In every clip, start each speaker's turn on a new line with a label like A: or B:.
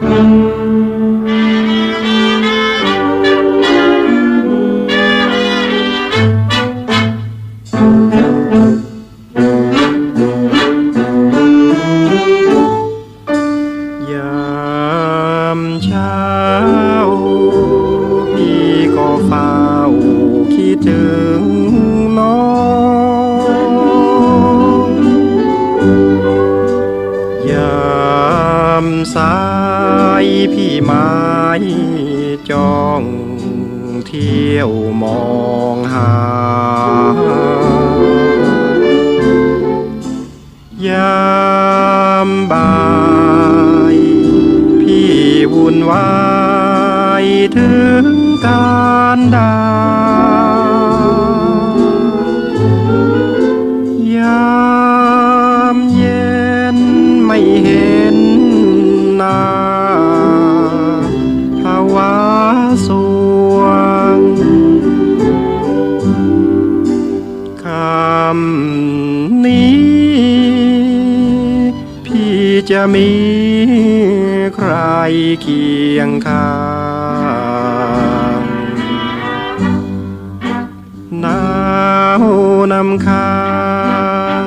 A: Thank you. ายพี่ไม้จ้องเที่ยวมองหา ยามบ่าย พี่วุ่นวายถึงการดา จะมีใครเคียงข้างหนาว นำค้าง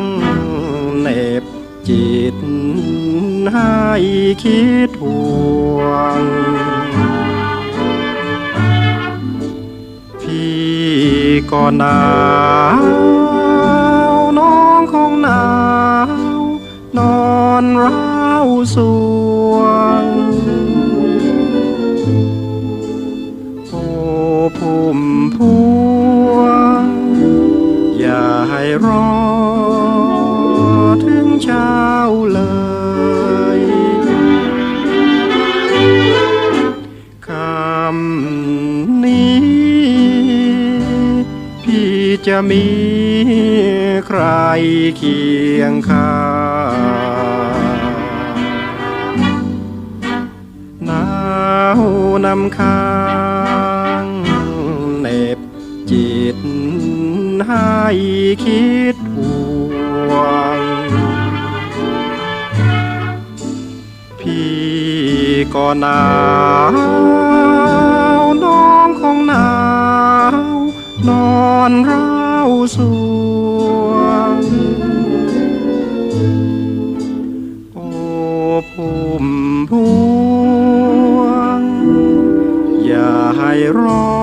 A: เหน็บจิตให้คิดห่วง พี่ก็หนาว นอนร้าวสวง โอ้พุ่มพวง อย่าให้รอถึงเช้าเลย คำนี้ พี่จะมีใครเคียงข้าง นำค้างเหน็บจิตให้คิดห่วง พี่ก็หนาวน้องคงหนาว นอนร้าวสวง โอ้พุ่ม พวงอย่รอ